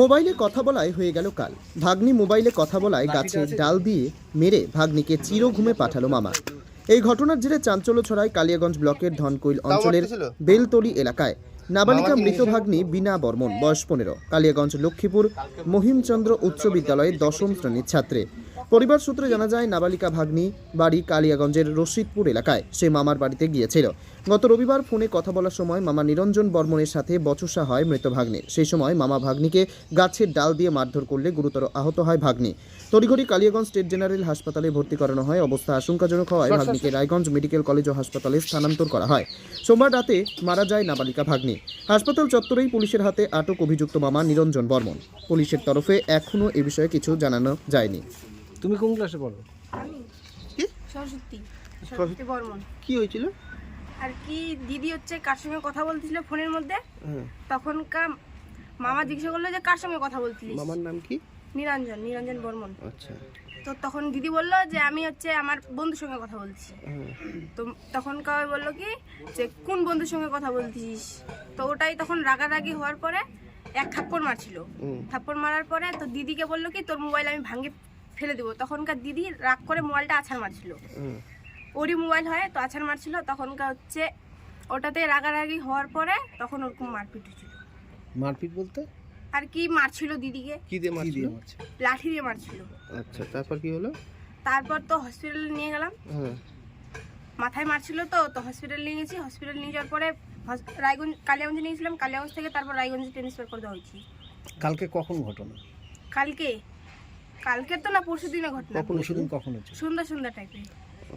মোবাইলে কথা বলায় হয়ে গেল কাল। ভাগ্নি মোবাইলে কথা বলায় গাছে ডাল দিয়ে মেরে ভাগ্নিকে চির ঘুমে পাঠালো মামা। এই ঘটনার জেরে চাঞ্চল্য ছড়ায় কালিয়াগঞ্জ ব্লকের ধনকৈল অঞ্চলের বেলতলি এলাকায়। নাবালিকা মৃত ভাগ্নি বিনা বর্মন বয়স পনেরো। কালিয়াগঞ্জ লক্ষ্মীপুর মহিমচন্দ্র উচ্চ বিদ্যালয়ের দশম শ্রেণির ছাত্রে। পরিবার সূত্রে জানা যায় নাবালিকা ভাগ্নি বাড়ি কালিয়াগঞ্জের রশিদপুর এলাকায়। সে মামার বাড়িতে গিয়েছিল। গত রবিবার ফোনে কথা বলার সময় মামা নিরঞ্জন বর্মনের সাথে বচসা হয় মৃত ভাগ্নির সেই সময় মামা ভাগ্নিকে গাছের ডাল দিয়ে মারধর করলে গুরুতর আহত হয় ভাগ্নি। তড়িঘড়ি কালিয়াগঞ্জ স্টেট জেনারেল হাসপাতালে ভর্তি করানো হয়। অবস্থা আশঙ্কাজনক হওয়ায় ভাগ্নিকে রায়গঞ্জ মেডিকেল কলেজ ও হাসপাতালে স্থানান্তর করা হয়। সোমবার রাতে মারা যায় নাবালিকা ভাগ্নি। হাসপাতাল চত্বরেই পুলিশের হাতে আটক অভিযুক্ত মামা নিরঞ্জন বর্মন। পুলিশের তরফে এখনও এ বিষয়ে কিছু জানানো যায়নি। তুমি কোন ক্লাসে পড়ো? আমি। কি? সরস্বতী। সরস্বতী বর্মন। কি হয়েছিল? আর কি দিদি হচ্ছে কার সঙ্গে কথা বলছিল ফোনের মধ্যে? হ্যাঁ। তখনকার মামা জিজ্ঞাসা করল যে কার সঙ্গে কথা বলছিলিস মামার নাম কি? নিরঞ্জন নিরঞ্জন বর্মন। আচ্ছা। তো তখন দিদি বলল যে আমি হচ্ছে আমার বন্ধুর সঙ্গে কথা বলছি। তো তখন কাউ বলল কি যে কোন বন্ধুর সঙ্গে কথা বলছিস তো ওটাই তখন রাগারাগি হওয়ার পরে এক থাপ্পড় মারছিল। থাপ্পড় মারার পরে তো দিদিকে বলল কি তোর মোবাইল আমি ভাঙে ফেলে দেবো। তখনকার দিদি রাগ করে মোবাইলটা আছাড় মারছিল। ওরই মোবাইল হয় তো আছাড় মারছিল। তখনকার হচ্ছে ওটাতে রাগারাগি হওয়ার পরে তখন ওরকম মারপিট হয়েছিল। মারপিট বলতে? আর কি মারছিল দিদিকে? কি দিয়ে মারছিল? লাঠি দিয়ে মারছিল। আচ্ছা তারপর কি হলো? তারপর তো হসপিটালে নিয়ে গেলাম। হ্যাঁ। মাথায় মারছিল তো তো হসপিটাল নিয়ে গেছি। হসপিটাল নিয়ে যাওয়ার পরে রায়গঞ্জ কালিয়াগঞ্জে নিয়েছিলাম কালিয়াগঞ্জ থেকে তারপর রায়গঞ্জে ট্রান্সফার করে দেওয়া হয়েছি। কালকে কখন ঘটনা? কালকে কালকে তো না পরশু দিনে ঘটনা। পরশুদিন কখন হচ্ছে? সন্ধ্যা সন্ধ্যা টাইপে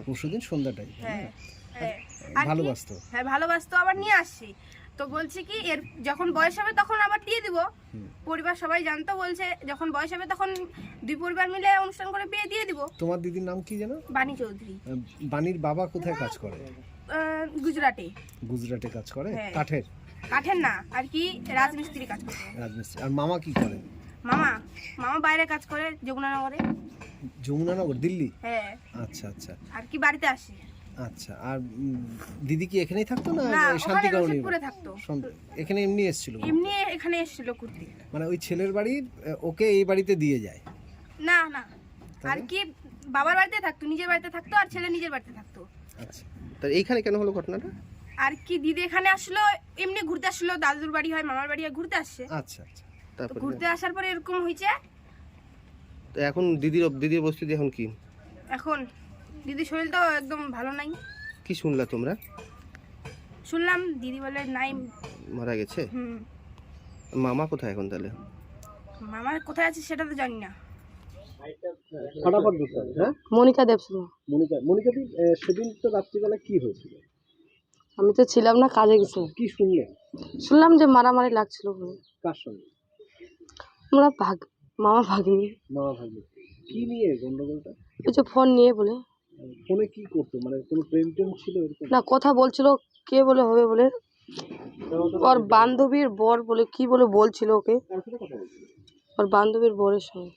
পরশুদিন সন্ধ্যাটাই হ্যাঁ হ্যাঁ। আর কি- ভালোবাসতো? হ্যাঁ ভালোবাসতো আবার নিয়ে আসছি তো বলছি কি এর যখন বয়স হবে তখন আবার দিয়ে দিব। পরিবার সবাই জানতো বলছে যখন বয়স হবে তখন দুই পরিবার মিলে অনুষ্ঠান করে বিয়ে দিয়ে দিব। তোমার দিদির নাম কি যেন? বাণী চৌধুরী। বাণীর বাবা কোথায় কাজ করে? গুজরাটে। গুজরাটে কাজ করে? হ্যাঁ। কাঠের? কাঠের না আর কি রাজমিস্ত্রি কাজ করে। রাজমিস্ত্রি। আর মামা কি করে? মামা মামা বাইরে কাজ করে যমুনানগরে। যমুনানগর দিল্লি? হ্যাঁ। আচ্ছা আচ্ছা। আর কি বাড়িতে আসে। আচ্ছা আর দিদি কি এখানেই থাকতো না রশিদপুরে থাকতো। এখানে এমনি এসেছিল এমনি এখানে এসেছিল ঘুরতে মানে ওই ছেলের বাড়ির ওকে এই বাড়িতে দিয়ে যায়? না না। আর কি বাবার বাড়িতে থাকতো নিজের বাড়িতে থাকতো আর ছেলে নিজের বাড়িতে থাকতো। আচ্ছা। তা এইখানে কেন হলো ঘটনাটা? আর কি দিদি এখানে আসলো এমনি ঘুরতে আসলো দাদুর বাড়ি হয় মামার বাড়ি হয় ঘুরতে আসছে আচ্ছা আচ্ছা। তারপর ঘুরতে আসার পরে এরকম হয়েছে? তো এখন দিদির দিদির পরিস্থিতি এখন কি? এখন? দিদির শরীর তো একদম ভালো নাই। কি শুনলা তোমরা? শুনলাম দিদি বলে নাই। মারা গেছে? হুম। মামা কোথায় এখন তাহলে? মামার কোথায় আছে সেটা তো জানি না। ফটাফট বুঝতে হ্যাঁ? মনিকা দেবসভা মনিকা মনিকা দি সেদিন তো রাত্রিবেলা কি হয়েছিল? আমি তো ছিলাম না কাজে গেছিলাম কি শুনলেন শুনলাম যে মারামারি লাগছিল কার সঙ্গে? আমরা ভাগ মামা ভাগ্নি মামা ভাগ্নি কি নিয়ে গন্ডগোলটা? ওই যে ফোন নিয়ে বলে। ফোনে কি করতো? মানে কোনো প্রেম টেম ছিল এরকম? না কথা বলছিল কে বলে হবে বলে। ওর বান্ধবীর বর বলে কি বলে বলছিল ওকে? ওর বান্ধবীর বরের সঙ্গে।